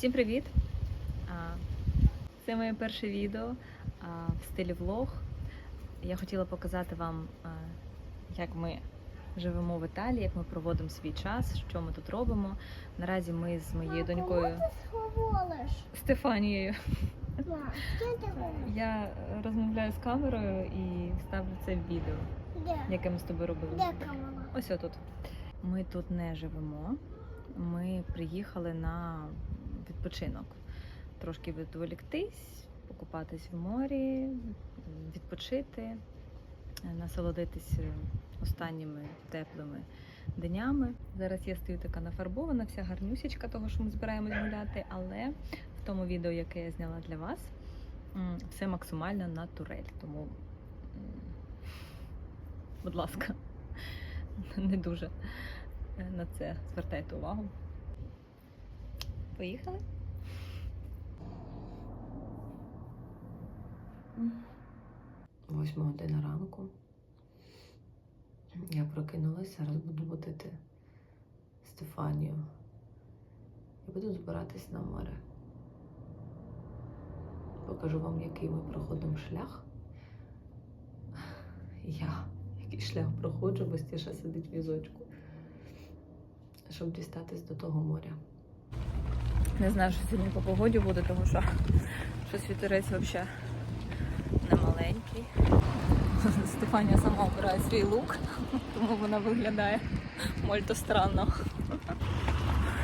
Всім привіт! Це моє перше відео в стилі влог. Я хотіла показати вам, як ми живемо в Італії, як ми проводимо свій час, що ми тут робимо. Наразі ми з моєю донькою? Стефанією. Я розмовляю з камерою і ставлю це в відео, яке ми з тобою робили. Де камера? Ось отут. Ми тут не живемо. Ми приїхали на відпочинок. Трошки відволіктись, покупатись в морі, відпочити, насолодитись останніми теплими днями. Зараз я стою така нафарбована, вся гарнюсічка того, що ми збираємось гуляти, але в тому відео, яке я зняла для вас, все максимально на турель. Тому, будь ласка, не дуже е, на це звертайте увагу. Поїхали? Восьма година ранку. Я прокинулася, зараз буду будити Стефанію. І буду збиратись на море. Покажу вам, який ми проходимо шлях. Я який шлях проходжу, бо стіша сидить в візочку, щоб дістатись до того моря. Не знаю, що сьогодні по погоді буде, тому що щось вітерець взагалі не маленький. Стефанія сама обирає свій лук, тому вона виглядає мольто странно.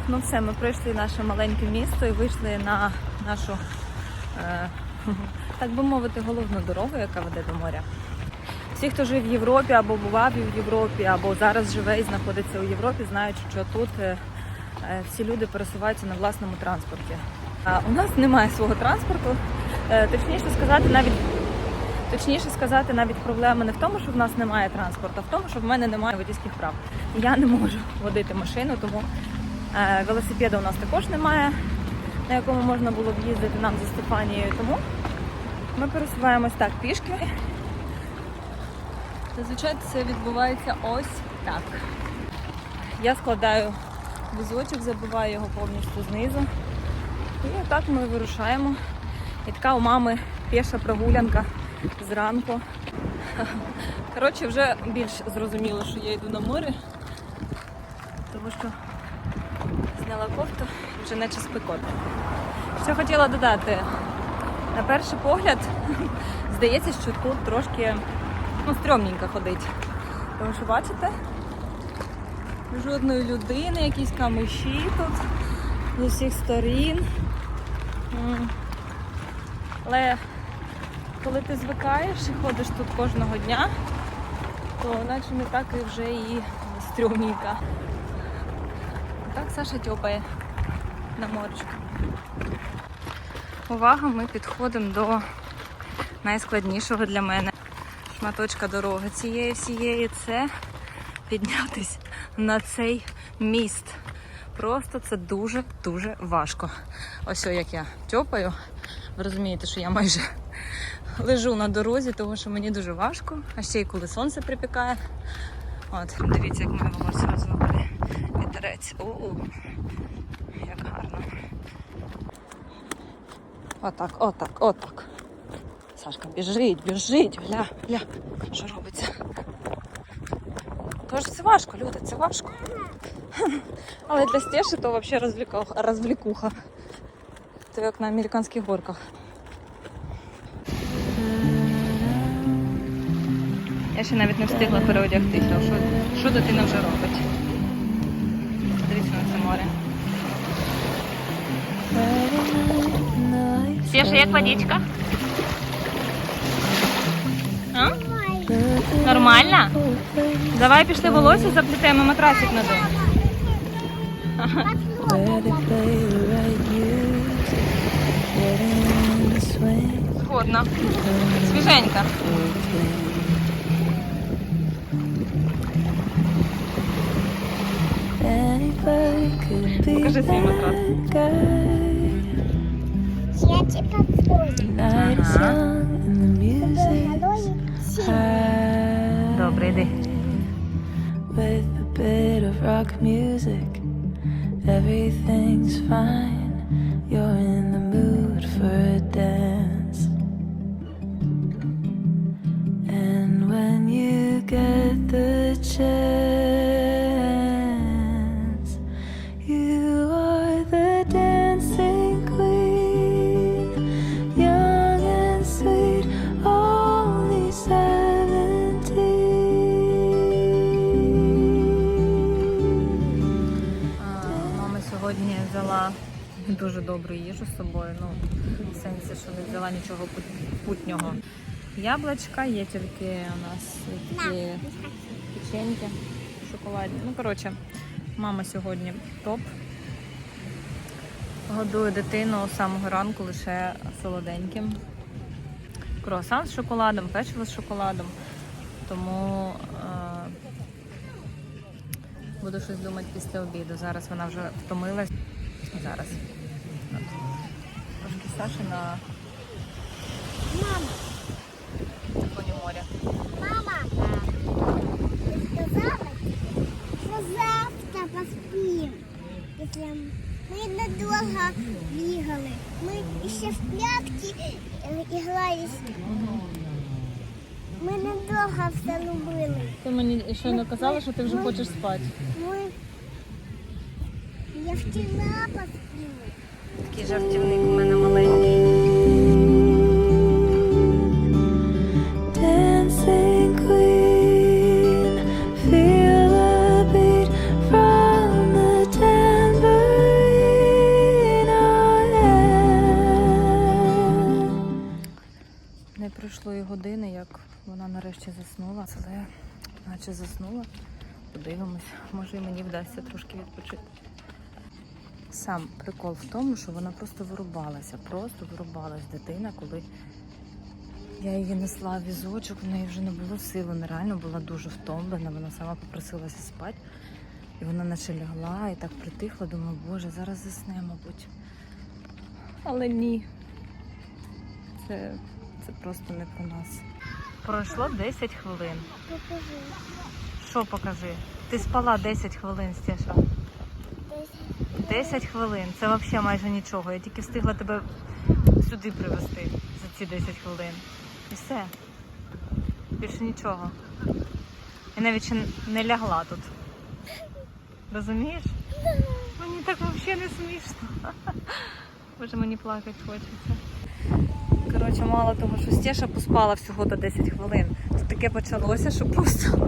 Ну все, ми пройшли наше маленьке місто і вийшли на нашу, е, так би мовити, головну дорогу, яка веде до моря. Всі, хто жив в Європі або бував в Європі, або зараз живе і знаходиться у Європі, знають, що тут е, всі люди пересуваються на власному транспорті. А у нас немає свого транспорту. Е, Точніше сказати, навіть точніше сказати, навіть проблема не в тому, що в нас немає транспорту, а в тому, що в мене немає водійських прав. Я не можу водити машину, тому е, велосипеда у нас також немає, на якому можна було б їздити нам зі Стефанією. Тому ми пересуваємось так пішки. Зазвичай це відбувається ось так. Я складаю візочок, забиваю його повністю знизу. І отак ми вирушаємо. І така у мами піша прогулянка зранку. Коротше, вже більш зрозуміло, що я йду на море, тому що зняла кофту і вже наче спекотно. Що хотіла додати. На перший погляд здається, що тут трошки ну, стрьомненько ходить. Тому що бачите, жодної людини, якісь камиші тут з усіх сторін. Але коли ти звикаєш і ходиш тут кожного дня, то наче не так і вже і стрьомненько. Так Саша тьопає на моречку. Увага, ми підходимо до найскладнішого для мене шматочка дороги цієї всієї це піднятись на цей міст. Просто це дуже-дуже важко. Ось як я тьопаю. Ви розумієте, що я майже лежу на дорозі, тому що мені дуже важко, а ще й коли сонце припікає. От, дивіться, як моє волосся розвиває вітерець. У-у. Як гарно. Отак, отак, отак. Сашка, біжить, біжить, гля, гля, що робиться. Тож це важко, люди, це важко. Але для Стеші то взагалі розвлікуха. Це як на американських горках. Я ще навіть не встигла переодягтися. Що, що дитина вже робить? Дивіться на це море. Стеша, як водичка? Нормально? Давай пішли волосся заплетемо матрасик надо. Where they play the right music, getting in the swing. Згодна. Свіженька. Anybody could be Покажи свій матрас. that guy. Я тебе позі. With a bit of rock music, everything's fine. You're in the mood for a dance. And when you get the chance, дуже добру їжу з собою. Ну, в сенсі, що не взяла нічого путнього. Яблучка, є тільки у нас такі печеньки шоколадні. Ну, коротше, мама сьогодні топ. Годує дитину з самого ранку лише солоденьким. Круасан з шоколадом, печиво з шоколадом. Тому е, буду щось думати після обіду. Зараз вона вже втомилась. Зараз. От. Трошки Саші на Мама, фоні моря. мама, мені щойно казала, що ти вже хочеш спати. Мы... Я вчера поспила. Такий жартівник у мене маленький. Dancing queen, feel the beat from the tambourine. Oh. Не пройшло і години, як вона нарешті заснула, але наче заснула. Подивимось, може і мені вдасться трошки відпочити. Сам прикол в тому, що вона просто вирубалася, просто вирубалась дитина, коли я її несла в візочок, в неї вже не було сил, вона реально була дуже втомлена, вона сама попросилася спати. І вона наче лягла і так притихла, думаю, боже, зараз засне, мабуть. Але ні. Це це просто не про нас. Пройшло 10 хвилин. Покажи. Що покажи? Ти спала 10 хвилин, Стеша. 10 хвилин. Це взагалі майже нічого. Я тільки встигла тебе сюди привезти за ці 10 хвилин. І все. Більше нічого. І навіть ще не лягла тут. Розумієш? Мені так взагалі не смішно. Боже, мені плакати хочеться. Коротше, мало того, що Стеша поспала всього до 10 хвилин. Тут таке почалося, що просто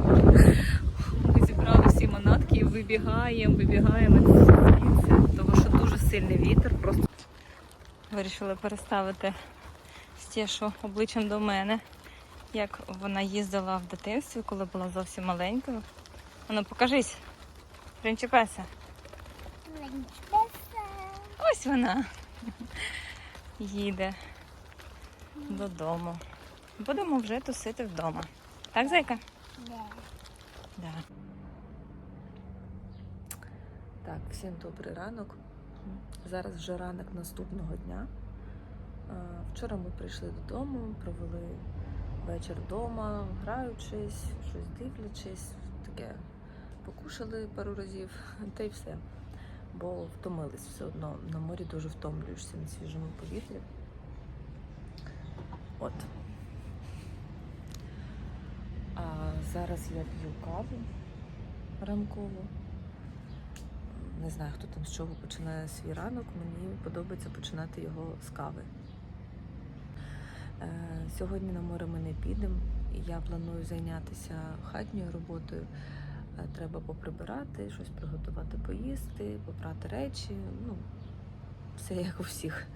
ми зібрали всі манатки і вибігаємо, вибігаємо тому що дуже сильний вітер. Просто вирішили переставити Стешу обличчям до мене, як вона їздила в дитинстві, коли була зовсім маленькою. Ну, покажись, принчепеся. Ось вона їде додому. Будемо вже тусити вдома. Так, зайка? Да. Так, всім добрий ранок. Зараз вже ранок наступного дня. Вчора ми прийшли додому, провели вечір вдома, граючись, щось дивлячись, таке покушали пару разів, та й все. Бо втомились все одно. На морі дуже втомлюєшся на свіжому повітрі. От. А зараз я п'ю каву ранкову. Не знаю, хто там з чого починає свій ранок. Мені подобається починати його з кави. Е, Сьогодні на море ми не підемо. Я планую зайнятися хатньою роботою. Е, Треба поприбирати, щось приготувати поїсти, попрати речі. Ну, все як у всіх.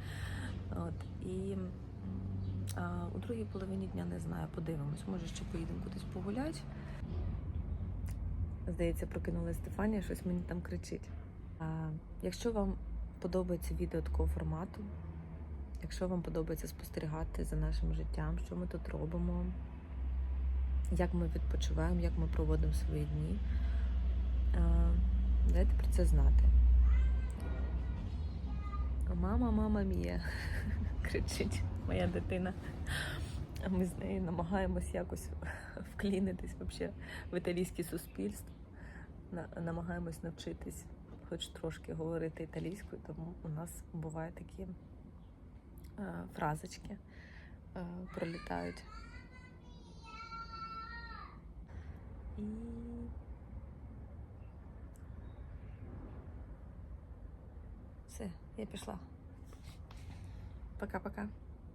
От. І а у другій половині дня не знаю, подивимось. Може, ще поїдемо кудись погуляти. Здається, прокинула Стефанія, щось мені там кричить. А, якщо вам подобається відео такого формату, якщо вам подобається спостерігати за нашим життям, що ми тут робимо, як ми відпочиваємо, як ми проводимо свої дні, а, дайте про це знати. Мама, мама мія, кричить моя дитина. А ми з нею намагаємось якось вклінитись вообще в італійське суспільство. Намагаємось навчитись хоч трошки говорити італійською, тому у нас бувають такі е, фразочки е, пролітають. І все, я пішла. Пока-пока.